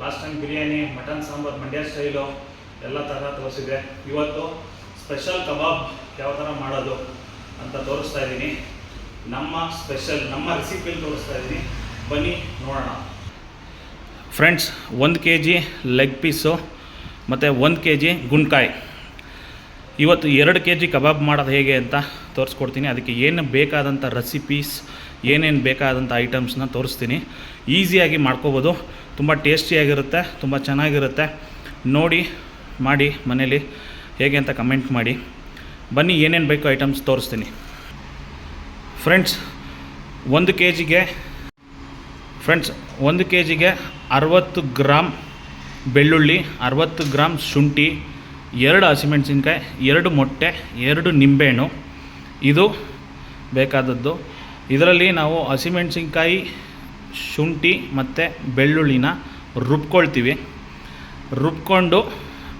Last time biryani mutton sambar Mandya style ಎಲ್ಲ ಥರ ತೋರಿಸಿದೆ ಇವತ್ತು ಸ್ಪೆಷಲ್ ಕಬಾಬ್ ಯಾವ ಥರ ಮಾಡೋದು ಅಂತ ತೋರಿಸ್ತಾ ಇದ್ದೀನಿ. ನಮ್ಮ ಸ್ಪೆಷಲ್ ನಮ್ಮ ರೆಸಿಪಿಯಲ್ಲಿ ತೋರಿಸ್ತಾ ಇದ್ದೀನಿ. ಬನ್ನಿ ನೋಡೋಣ. ಫ್ರೆಂಡ್ಸ್ ಒಂದು ಕೆ ಜಿ ಲೆಗ್ ಪೀಸು ಮತ್ತು ಒಂದು ಕೆ ಜಿ ಗುಂಡ್ಕಾಯಿ. ಇವತ್ತು ಎರಡು ಕೆ ಜಿ ಕಬಾಬ್ ಮಾಡೋದು ಹೇಗೆ ಅಂತ ತೋರಿಸ್ಕೊಡ್ತೀನಿ. ಅದಕ್ಕೆ ಏನು ಬೇಕಾದಂಥ ರೆಸಿಪೀಸ್ ಏನೇನು ಬೇಕಾದಂಥ ಐಟಮ್ಸ್ನ ತೋರಿಸ್ತೀನಿ. ಈಸಿಯಾಗಿ ಮಾಡ್ಕೋಬೋದು. ತುಂಬ ಟೇಸ್ಟಿಯಾಗಿರುತ್ತೆ ತುಂಬ ಚೆನ್ನಾಗಿರುತ್ತೆ. ನೋಡಿ, ಮಾಡಿ ಮನೇಲಿ ಹೇಗೆ ಅಂತ ಕಮೆಂಟ್ ಮಾಡಿ. ಬನ್ನಿ, ಏನೇನು ಬೇಕು ಐಟಮ್ಸ್ ತೋರಿಸ್ತೀನಿ. ಫ್ರೆಂಡ್ಸ್ ಒಂದು ಕೆ ಜಿಗೆ ಫ್ರೆಂಡ್ಸ್ ಒಂದು ಕೆ ಜಿಗೆ ಅರವತ್ತು ಗ್ರಾಮ್ ಬೆಳ್ಳುಳ್ಳಿ, ಅರವತ್ತು ಗ್ರಾಮ್ ಶುಂಠಿ, ಎರಡು ಹಸಿಮೆಣಸಿನ್ಕಾಯಿ, ಎರಡು ಮೊಟ್ಟೆ, ಎರಡು ನಿಂಬೆಹಣ್ಣು. ಇದು ಬೇಕಾದದ್ದು. ಇದರಲ್ಲಿ ನಾವು ಹಸಿಮೆಣಸಿನ್ಕಾಯಿ ಶುಂಠಿ ಮತ್ತು ಬೆಳ್ಳುಳ್ಳಿನ ರುಬ್ಕೊಳ್ತೀವಿ. ರುಬ್ಕೊಂಡು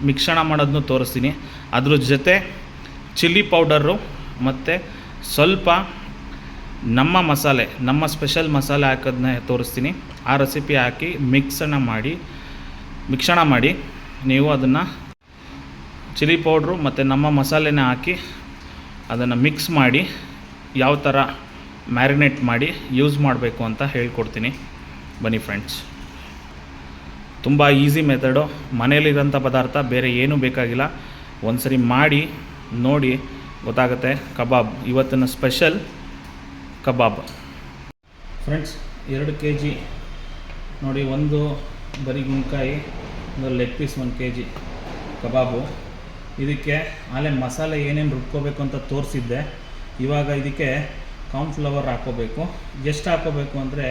ಮಿಶ್ರಣ ಮಾಡೋದನ್ನು ತೋರಿಸ್ತೀನಿ. ಅದ್ರ ಜೊತೆ ಚಿಲ್ಲಿ ಪೌಡರು ಮತ್ತು ಸ್ವಲ್ಪ ನಮ್ಮ ಮಸಾಲೆ, ನಮ್ಮ ಸ್ಪೆಷಲ್ ಮಸಾಲೆ ಹಾಕೋದನ್ನ ತೋರಿಸ್ತೀನಿ. ಆ ರೆಸಿಪಿ ಹಾಕಿ ಮಿಕ್ಸಣ ಮಾಡಿ, ಮಿಶ್ರಣ ಮಾಡಿ ನೀವು ಅದನ್ನು ಚಿಲ್ಲಿ ಪೌಡ್ರು ಮತ್ತು ನಮ್ಮ ಮಸಾಲೆನ ಹಾಕಿ ಅದನ್ನು ಮಿಕ್ಸ್ ಮಾಡಿ ಯಾವ ಥರ ಮ್ಯಾರಿನೇಟ್ ಮಾಡಿ ಯೂಸ್ ಮಾಡಬೇಕು ಅಂತ ಹೇಳ್ಕೊಡ್ತೀನಿ. ಬನ್ನಿ ಫ್ರೆಂಡ್ಸ್ ತುಂಬ ಈಸಿ ಮೆಥಡು ಮನೇಲಿರೋಂಥ ಪದಾರ್ಥ ಬೇರೆ ಏನೂ ಬೇಕಾಗಿಲ್ಲ. ಒಂದು ಸರಿ ಮಾಡಿ, ನೋಡಿ ಗೊತ್ತಾಗುತ್ತೆ. ಕಬಾಬ್, ಇವತ್ತಿನ ಸ್ಪೆಷಲ್ ಕಬಾಬ್. ಫ್ರೆಂಡ್ಸ್ ಎರಡು ಕೆ ಜಿ ನೋಡಿ ಒಂದು ಬರೀ ಗುಣಕಾಯಿ ಒಂದು ಲೆಗ್ ಪೀಸ್ ಒಂದು ಕೆ ಜಿ ಕಬಾಬು. ಇದಕ್ಕೆ ಆಲೆ ಮಸಾಲೆ ಏನೇನು ರುಬ್ಕೋಬೇಕು ಅಂತ ತೋರಿಸಿದ್ದೆ. ಇವಾಗ ಇದಕ್ಕೆ ಕಾರ್ನ್ಫ್ಲವರ್ ಹಾಕೋಬೇಕು. ಎಷ್ಟು ಹಾಕೋಬೇಕು ಅಂದರೆ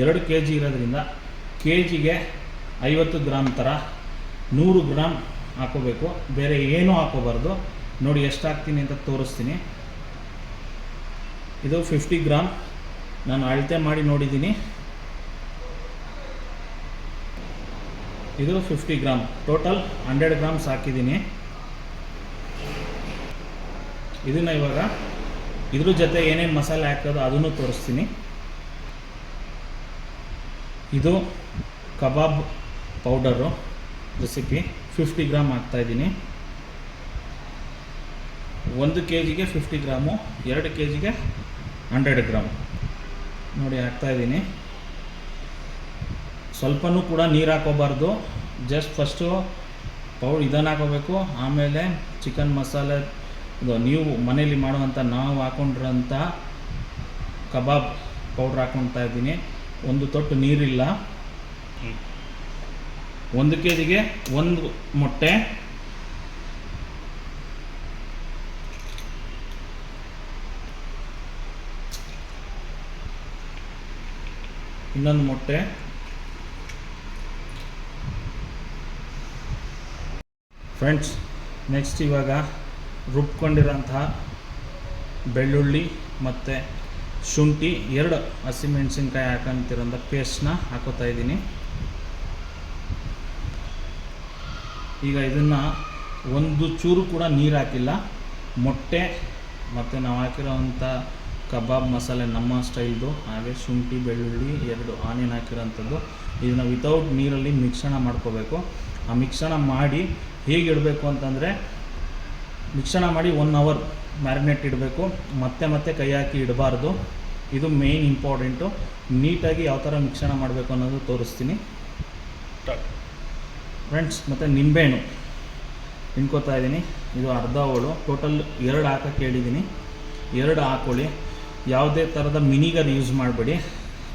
ಎರಡು ಕೆ ಜಿ ಇರೋದ್ರಿಂದ ಕೆ ಜಿಗೆ ಐವತ್ತು ಗ್ರಾಮ್ ಥರ ನೂರು ಗ್ರಾಮ್ ಹಾಕೋಬೇಕು. ಬೇರೆ ಏನೂ ಹಾಕೋಬಾರ್ದು. ನೋಡಿ ಎಷ್ಟು ಹಾಕ್ತೀನಿ ಅಂತ ತೋರಿಸ್ತೀನಿ. ಇದು ಫಿಫ್ಟಿ ಗ್ರಾಮ್. ನಾನು ಅಳತೆ ಮಾಡಿ ನೋಡಿದ್ದೀನಿ. ಇದು fifty gram. Total hundred grams ಹಾಕಿದ್ದೀನಿ. ಇದನ್ನು ಇವಾಗ ಇದ್ರ ಜೊತೆ ಏನೇನು ಮಸಾಲೆ ಹಾಕೋದು ಅದನ್ನು ತೋರಿಸ್ತೀನಿ. ಇದು kebab powder recipe. Fifty gram ಹಾಕ್ತಾಯಿದ್ದೀನಿ ಒಂದು ಕೆ ಜಿಗೆ ಫಿಫ್ಟಿ ಗ್ರಾಮು, ಎರಡು ಕೆ ಜಿಗೆ ಹಂಡ್ರೆಡ್ ಗ್ರಾಮ್. ನೋಡಿ ಹಾಕ್ತಾಯಿದ್ದೀನಿ ಸ್ವಲ್ಪನೂ ಕೂಡ ನೀರು ಹಾಕೋಬಾರ್ದು. ಜಸ್ಟ್ ಫಸ್ಟು ಪೌಡ್ ಇದನ್ನು ಹಾಕೋಬೇಕು. ಆಮೇಲೆ ಚಿಕನ್ ಮಸಾಲೆ ನೀವು ಮನೆಯಲ್ಲಿ ಮಾಡುವಂಥ ನಾವು ಹಾಕೊಂಡಿರೋಂಥ ಕಬಾಬ್ ಪೌಡ್ರ್ ಹಾಕ್ಕೊಳ್ತಾ ಇದ್ದೀನಿ. ಒಂದು ತೊಟ್ಟು ನೀರಿಲ್ಲ. ಒಂದು ಕೆ ಜಿಗೆ ಒಂದು ಮೊಟ್ಟೆ. ಇನ್ನೊಂದು ಮೊಟ್ಟೆ. ಫ್ರೆಂಡ್ಸ್ ನೆಕ್ಸ್ಟ್ ಇವಾಗ ರುಬ್ಕೊಂಡಿರೋಂತಹ ಬೆಳ್ಳುಳ್ಳಿ ಮತ್ತು ಶುಂಠಿ ಎರಡು ಹಸಿಮೆಣಸಿನ್ಕಾಯಿ ಹಾಕೊಂತಿರೋಂಥ ಪೇಸ್ಟ್ನ ಹಾಕೋತಾ ಇದ್ದೀನಿ. ಈಗ ಇದನ್ನು ಒಂದು ಚೂರು ಕೂಡ ನೀರು ಹಾಕಿಲ್ಲ. ಮೊಟ್ಟೆ ಮತ್ತು ನಾವು ಹಾಕಿರೋವಂಥ ಕಬಾಬ್ ಮಸಾಲೆ ನಮ್ಮ ಸ್ಟೈಲ್ದು, ಹಾಗೆ ಶುಂಠಿ, ಬೆಳ್ಳುಳ್ಳಿ ಎರಡು ಆನಿಯನ್ ಹಾಕಿರೋಂಥದ್ದು ಇದನ್ನು ವಿತೌಟ್ ನೀರಲ್ಲಿ ಮಿಶ್ರಣ ಮಾಡ್ಕೋಬೇಕು. ಆ ಮಿಶ್ರಣ ಮಾಡಿ ಹೇಗೆ ಇಡಬೇಕು ಅಂತಂದರೆ ಮಿಶ್ರಣ ಮಾಡಿ ಒನ್ ಅವರ್ ಮ್ಯಾರಿನೇಟ್ ಇಡಬೇಕು. ಮತ್ತೆ ಮತ್ತೆ ಕೈ ಹಾಕಿ ಇಡಬಾರ್ದು. ಇದು ಮೇಯ್ನ್ ಇಂಪಾರ್ಟೆಂಟು ನೀಟಾಗಿ ಯಾವ ಥರ ಮಿಶ್ರಣ ಮಾಡಬೇಕು ಅನ್ನೋದು ತೋರಿಸ್ತೀನಿ. ಫ್ರೆಂಡ್ಸ್ ಮತ್ತು ನಿಂಬೆಹಣ್ಣು. ತಿನ್ಕೋತಾ ಇದ್ದೀನಿ. ಇದು ಅರ್ಧ ಹೋಳು. ಟೋಟಲ್ ಎರಡು ಹಾಕಕ್ಕೆ ಹೇಳಿದ್ದೀನಿ. ಎರಡು ಹಾಕೊಳ್ಳಿ. ಯಾವುದೇ ಥರದ ಮಿನಿಗರ್ ಯೂಸ್ ಮಾಡಬೇಡಿ.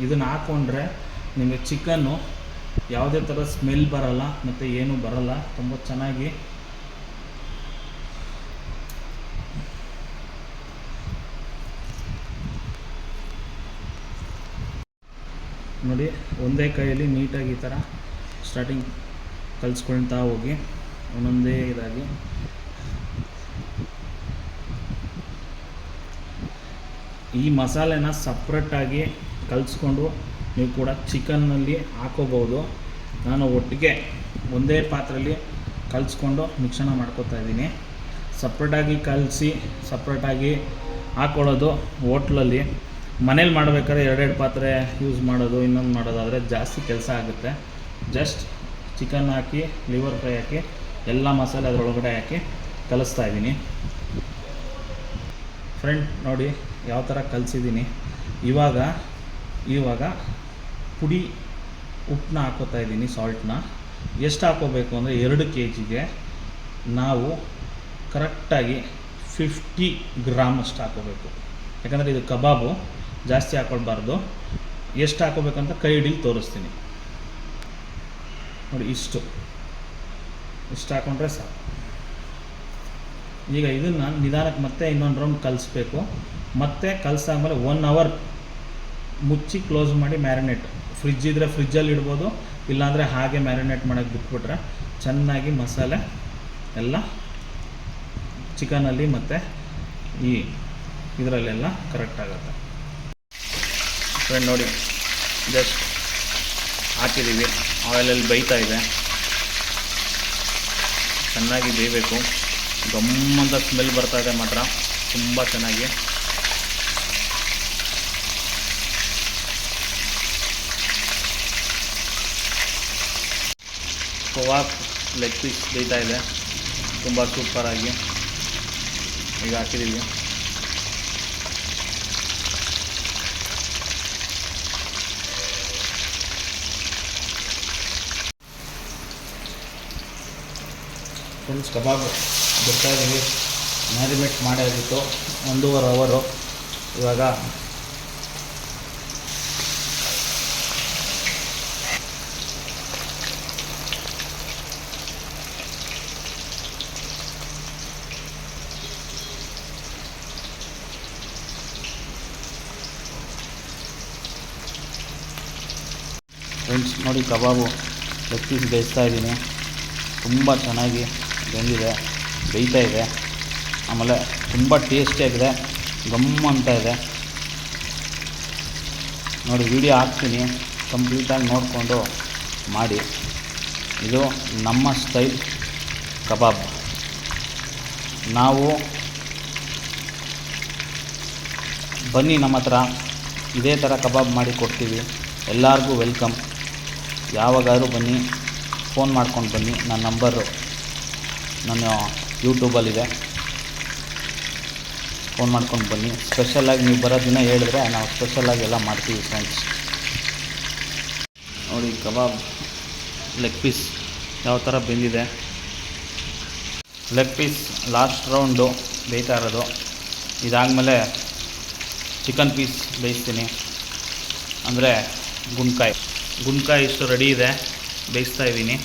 ಇದನ್ನು ಹಾಕ್ಕೊಂಡ್ರೆ ನಿಮಗೆ ಚಿಕನ್ನು ಯಾವುದೇ ಥರ ಸ್ಮೆಲ್ ಬರಲ್ಲ, ಮತ್ತು ಏನೂ ಬರಲ್ಲ. ತುಂಬ ಚೆನ್ನಾಗಿ ನೋಡಿ, ಒಂದೇ ಕೈಯಲ್ಲಿ ನೀಟಾಗಿ ಈ ಥರ ಸ್ಟಾರ್ಟಿಂಗ್ ಕಲಿಸ್ಕೊಳ್ತಾ ಹೋಗಿ, ಒಂದೊಂದೇ ಇದಾಗಿ. ಈ ಮಸಾಲೆನ ಸಪ್ರೇಟಾಗಿ ಕಲಿಸ್ಕೊಂಡು ನೀವು ಕೂಡ ಚಿಕನ್ನಲ್ಲಿ ಹಾಕೋಬೋದು ನಾನು ಒಟ್ಟಿಗೆ ಒಂದೇ ಪಾತ್ರೆಯಲ್ಲಿ ಕಲಿಸ್ಕೊಂಡು ಮಿಶ್ರಣ ಮಾಡ್ಕೊತಾ ಇದ್ದೀನಿ. ಸಪ್ರೇಟಾಗಿ ಕಲಸಿ ಸಪ್ರೇಟಾಗಿ ಹಾಕೊಳ್ಳೋದು ಹೋಟ್ಲಲ್ಲಿ ಮನೇಲಿ ಮಾಡಬೇಕಾದ್ರೆ ಎರಡೆರಡು ಪಾತ್ರೆ ಯೂಸ್ ಮಾಡೋದು, ಇನ್ನೊಂದು ಮಾಡೋದಾದರೆ ಜಾಸ್ತಿ ಕೆಲಸ ಆಗುತ್ತೆ. ಜಸ್ಟ್ ಚಿಕನ್ ಹಾಕಿ ಲಿವರ್ ಫ್ರೈ ಹಾಕಿ, ಎಲ್ಲ ಮಸಾಲೆ ಅದರೊಳಗಡೆ ಹಾಕಿ ಕಲಿಸ್ತಾ ಇದ್ದೀನಿ. ಫ್ರೆಂಡ್ ನೋಡಿ ಯಾವ ಥರ ಕಲಿಸಿದ್ದೀನಿ. ಇವಾಗ ಇವಾಗ ಪುಡಿ ಉಪ್ಪನ್ನ ಹಾಕೋತಾ ಇದ್ದೀನಿ ಸಾಲ್ಟನ್ನ ಎಷ್ಟು ಹಾಕೋಬೇಕು ಅಂದರೆ ಎರಡು ಕೆ ಜಿಗೆ ನಾವು ಕರೆಕ್ಟಾಗಿ ಫಿಫ್ಟಿ ಗ್ರಾಮ್ ಅಷ್ಟು ಹಾಕೋಬೇಕು. ಯಾಕಂದರೆ ಇದು ಕಬಾಬು. ಜಾಸ್ತಿ ಹಾಕೊಳ್ಬಾರ್ದು. ಎಷ್ಟು ಹಾಕೋಬೇಕಂತ ಕೈ ಹಿಡಿಲಿ ತೋರಿಸ್ತೀನಿ. ನೋಡಿ ಇಷ್ಟು. ಇಷ್ಟು ಹಾಕೊಂಡ್ರೆ ಸಾಕು. ಈಗ ಇದನ್ನು ನಿಧಾನಕ್ಕೆ ಮತ್ತೆ ಇನ್ನೊಂದು ರೌಂಡ್ ಕಲಿಸ್ಬೇಕು. ಮತ್ತೆ ಕಲಿಸಾದ್ಮೇಲೆ ಒನ್ ಅವರ್ ಮುಚ್ಚಿ ಕ್ಲೋಸ್ ಮಾಡಿ ಮ್ಯಾರಿನೇಟ್ ಫ್ರಿಜ್ ಇದ್ದರೆ ಫ್ರಿಜ್ಜಲ್ಲಿ ಇಡ್ಬೋದು, ಇಲ್ಲಾಂದರೆ ಹಾಗೆ ಮ್ಯಾರಿನೇಟ್ ಮಾಡೋಕ್ಕೆ ಬಿಟ್ಬಿಟ್ರೆ ಚೆನ್ನಾಗಿ ಮಸಾಲೆ ಎಲ್ಲ ಚಿಕನಲ್ಲಿ ಮತ್ತು ಈ ಇದರಲ್ಲೆಲ್ಲ ಕರೆಕ್ಟ್ ಆಗುತ್ತೆ. ಫ್ರೆಂಡ್ ನೋಡಿ. ಜಸ್ಟ್ ಹಾಕಿದ್ದೀವಿ ಆಯಿಲಲ್ಲಿ ಬೇಯ್ತಾ ಇದೆ. ಚೆನ್ನಾಗಿ ಬೇಯಬೇಕು. ಗಮ್ಮಂತ ಸ್ಮೆಲ್ ಬರ್ತಾ ಇದೆ ಮಾತ್ರ. ತುಂಬ ಚೆನ್ನಾಗಿ. ಕೋವಾ ಲೆಗ್ ಪೀಸ್ ಬೇಯ್ತಾ ಇದೆ. ತುಂಬ ಸೂಪರಾಗಿ ಈಗ ಹಾಕಿದ್ದೀವಿ ಫ್ರೆಂಡ್ಸ್ ಕಬಾಬ್ ಬಿಡ್ತಾ ಇದ್ದೀವಿ ಮ್ಯಾರಿನೇಟ್ ಮಾಡಿಬಿಟ್ಟು ಒಂದೂವರೆ ಅವರು. ಇವಾಗ ಫ್ರೆಂಡ್ಸ್, ನೋಡಿ ಕಬಾಬು. ಲೆಗ್ ಪೀಸ್ ಬೇಯಿಸ್ತಾ ಇದ್ದೀನಿ. ತುಂಬ ಚೆನ್ನಾಗಿ ಬೆಂದಿದೆ, ಬೇಯ್ತಾ ಇದೆ. ಆಮೇಲೆ ತುಂಬ ಟೇಸ್ಟಿಯಾಗಿದೆ ಗಮ್ ಅಂತ ಇದೆ. ನೋಡಿ ವಿಡಿಯೋ ಹಾಕ್ತೀನಿ. ಕಂಪ್ಲೀಟಾಗಿ ನೋಡಿಕೊಂಡು ಮಾಡಿ. ಇದು ನಮ್ಮ ಸ್ಟೈಲ್ ಕಬಾಬ್. ನಾವು ಬನ್ನಿ ನಮ್ಮ ಹತ್ರ. ಇದೇ ಥರ ಕಬಾಬ್ ಮಾಡಿ ಕೊಡ್ತೀವಿ. ಎಲ್ಲರಿಗೂ ವೆಲ್ಕಮ್. ಯಾವಾಗಾದ್ರೂ ಬನ್ನಿ. ಫೋನ್ ಮಾಡ್ಕೊಂಡು ಬನ್ನಿ. ನನ್ನ ನಂಬರು. ನನ್ನ ಯೂಟ್ಯೂಬಲ್ಲಿದೆ. ಫೋನ್ ಮಾಡ್ಕೊಂಡು ಬನ್ನಿ. ಸ್ಪೆಷಲಾಗಿ ನೀವು ಬರೋ ದಿನ ಹೇಳಿದ್ರೆ ನಾವು ಸ್ಪೆಷಲಾಗಿ ಎಲ್ಲ ಮಾಡ್ತೀವಿ ಫ್ರೆಂಡ್ಸ್ ನೋಡಿ, ಕಬಾಬ್ ಲೆಗ್ ಪೀಸ್ ಯಾವ ಥರ ಬೆಂದಿದೆ. ಲೆಗ್ ಪೀಸ್ ಲಾಸ್ಟ್ ರೌಂಡು ಬೇಯ್ತಾ ಇರೋದು. ಇದಾದಮೇಲೆ ಚಿಕನ್ ಪೀಸ್ ಬೇಯಿಸ್ತೀನಿ. ಅಂದರೆ ಗುಂಡ್ಕಾಯಿ ಗುಂಡ್ಕಾಯಿ ಇಷ್ಟು ರೆಡಿ ಇದೆ. ಬೇಯಿಸ್ತಾ ಇದ್ದೀನಿ.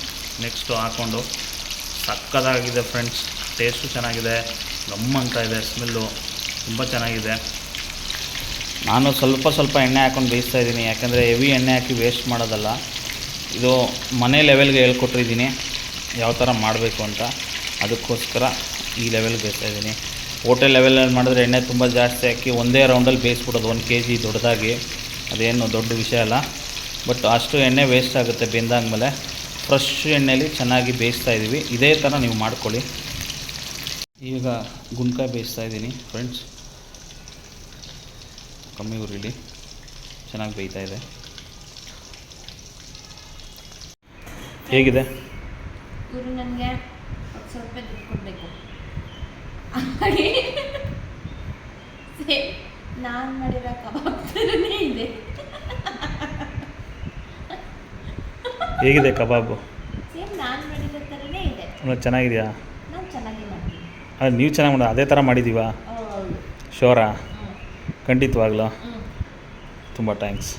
ನೆಕ್ಸ್ಟು ಹಾಕ್ಕೊಂಡು ಸಕ್ಕದಾಗಿದೆ ಫ್ರೆಂಡ್ಸ್ ಟೇಸ್ಟು ಚೆನ್ನಾಗಿದೆ. ಗಮ್ ಅಂತ ಇದೆ ಸ್ಮೆಲ್ಲು ತುಂಬ ಚೆನ್ನಾಗಿದೆ. ನಾನು ಸ್ವಲ್ಪ ಸ್ವಲ್ಪ ಎಣ್ಣೆ ಹಾಕ್ಕೊಂಡು ಬೇಯಿಸ್ತಾ ಇದ್ದೀನಿ. ಯಾಕಂದರೆ ಹೆವಿ ಎಣ್ಣೆ ಹಾಕಿ ವೇಸ್ಟ್ ಮಾಡೋದಲ್ಲ. ಇದು ಮನೆ ಲೆವೆಲ್ಗೆ ಹೇಳ್ಕೊಟ್ಟಿದ್ದೀನಿ. ಯಾವ ಥರ ಮಾಡಬೇಕು ಅಂತ. ಅದಕ್ಕೋಸ್ಕರ ಈ ಲೆವೆಲ್ಗೆ ಬೇಯಿಸ್ತಾ ಇದ್ದೀನಿ. ಹೋಟೆಲ್ ಲೆವೆಲಲ್ಲಿ ಮಾಡಿದ್ರೆ ಎಣ್ಣೆ ತುಂಬ ಜಾಸ್ತಿ ಹಾಕಿ ಒಂದೇ ರೌಂಡಲ್ಲಿ ಬೇಯಿಸ್ಬಿಡೋದು. ಒಂದು ಕೆ ಜಿ ದೊಡ್ಡದಾಗಿ. ಅದೇನು ದೊಡ್ಡ ವಿಷಯ ಅಲ್ಲ. ಬಟ್ ಅಷ್ಟು ಎಣ್ಣೆ ವೇಸ್ಟ್ ಆಗುತ್ತೆ ಬೆಂದಾದ್ಮೇಲೆ. ಫ್ರೆಶ್ ಎಣ್ಣೆಯಲ್ಲಿ ಚೆನ್ನಾಗಿ ಬೇಯಿಸ್ತಾ ಇದ್ದೀವಿ. ಇದೇ ಥರ ನೀವು ಮಾಡ್ಕೊಳ್ಳಿ. ಈಗ ಗುಂಡ್ಕಾಯಿ ಬೇಯಿಸ್ತಾ ಇದ್ದೀನಿ ಫ್ರೆಂಡ್ಸ್. ಕಮ್ಮಿ ಉರಿಲಿ ಚೆನ್ನಾಗಿ ಬೇಯ್ತಾ ಇದೆ. ಹೇಗಿದೆ? ಇವರು ನನಗೆ ದುಡ್ಡು ಕೊಡಬೇಕು. ನಾನು ಮಾಡಿರೋ ಕಬಾಬ್ ಥರನೇ ಇದೆ ಹೇಗಿದೆ ಕಬಾಬು? ಸೇಮ್ ನಾನು ಮಾಡಿರೋ ಥರನೇ ಇದೆ. ಆಮೇಲೆ ಚೆನ್ನಾಗಿದೆಯಾ? ನಾನು ಚೆನ್ನಾಗಿ ಮಾಡ್ತೀನಿ. ಅದು ನೀವು ಚೆನ್ನಾಗಿ ಮಾಡಿ ಅದೇ ಥರ ಮಾಡಿದ್ದೀವಾ ಶೋರಾ ಖಂಡಿತವಾಗ್ಲೋ. ಖಂಡಿತವಾಗ್ಲೂ ತುಂಬ ಥ್ಯಾಂಕ್ಸ್